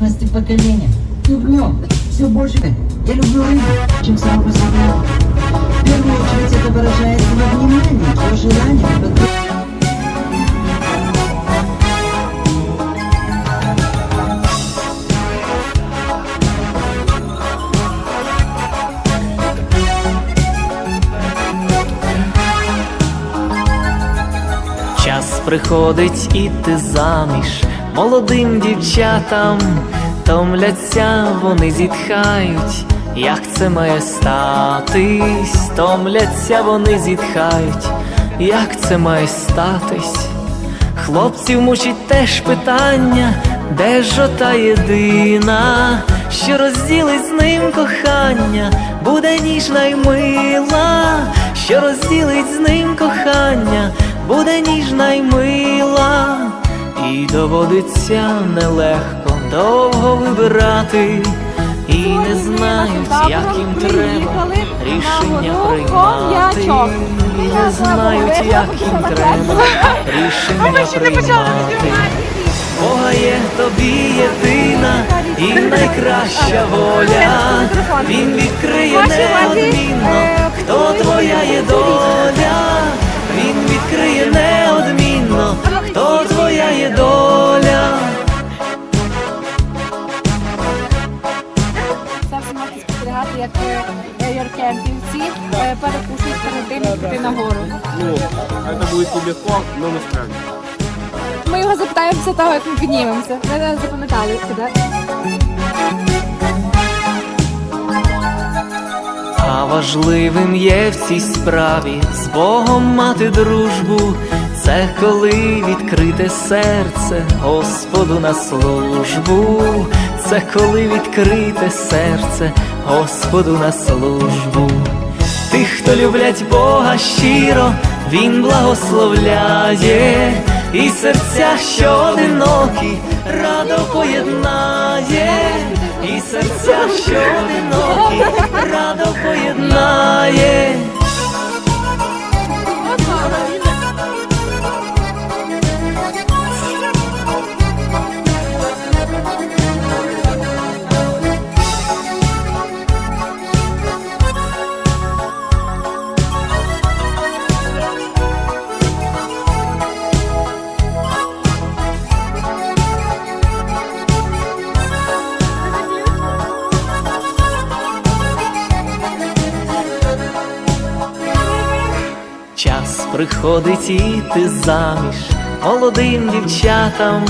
Насти поколения. Люблю. Все больше. Я люблю рыбу, чем самого себя. В первую очередь это выражается во внимании, во желании, во Час приходить іти заміж молодим дівчатам, томляться, вони зітхають, як це має статись, томляться, вони зітхають, як це має статись. Хлопців мучить теж питання, де ж ота єдина, що розділить з ним кохання, буде ніжна й мила, що розділить з ним кохання, буде ніжна й мила, і доводиться нелегко довго вибирати, і не знають, як їм треба рішення приймати, і не знають, як їм треба рішення приймати. Бога є тобі єдина і найкраща воля. Він відкриє неодмінно, хто твоя є доля. Піти нагору. Ну, это будет нелегко, но мы справимся. Ми його запитаємо після того, як ми піднімемося. Не запам'ятали, куди? А важливим є в цій справі з Богом мати дружбу. Це коли відкрите серце Господу на службу. Це коли відкрите серце Господу на службу. Тих, хто люблять Бога щиро, Він благословляє, і серця, що одинокі, радо поєднає, і серця, що одинокі, приходить іти заміж молодим дівчатам,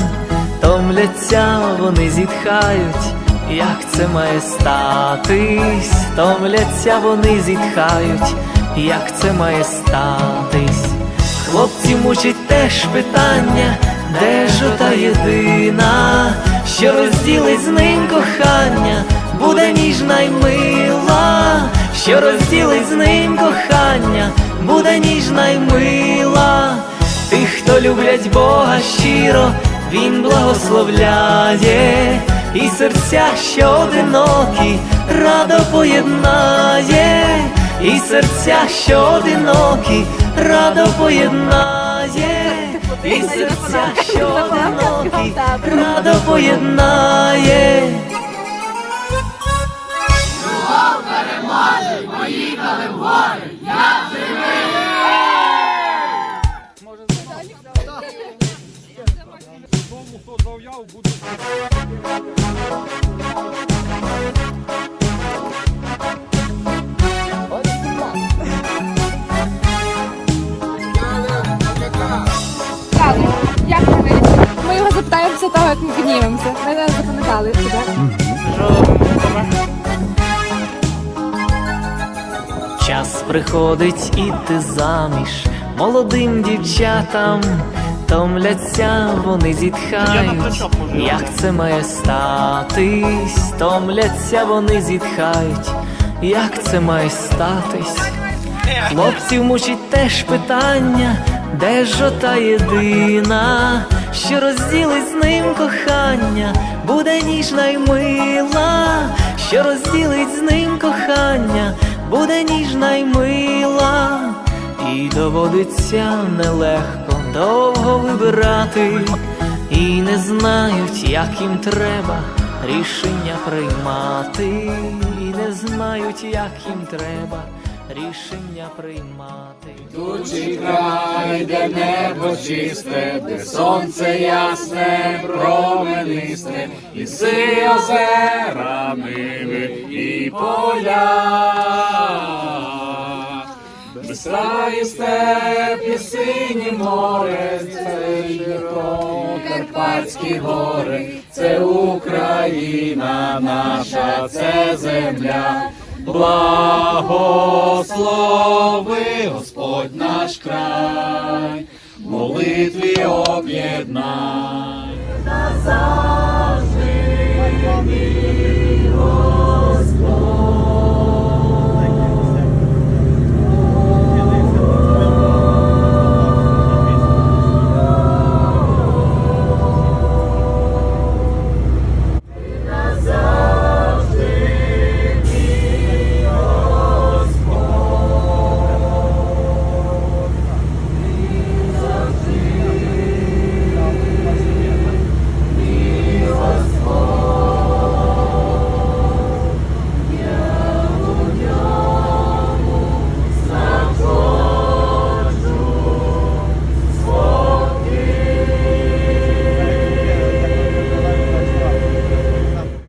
томляться, вони зітхають, як це має статись, томляться, вони зітхають, як це має статись. Хлопці мучить теж питання, де ж ота єдина, що розділить з ним кохання, буде ніжна й мила, що розділить з ним кохання, буде ніжна й мила. Тих, хто люблять Бога щиро, Він благословляє, і серця, що одинокі, радо поєднає, і серця, що одинокі, радо поєднає, і серця, що одинокі, радо поєднає. Тому того, ми. Не запам'ятали, куди? Час приходить іти заміж молодим дівчатам, томляться, вони зітхають, як це має статись, томляться, вони зітхають, як це має статись. Хлопців мучить теж питання, де ж ота єдина, що розділить з ним кохання, буде ніжна й мила, що розділить з ним кохання, буде ніжна й мила, і доводиться нелегко довго вибирати, і не знають, як їм треба рішення приймати, і не знають, як їм треба рішення приймати. Тучий край, де небо чисте, де сонце ясне, променисте, ліси, озера, ниви і поля. Безкраї степ і синє море, це Дніпро, Карпатські гори, це Україна наша, це земля благослови Господь наш край, молитві об'єднай назавжди, Господь.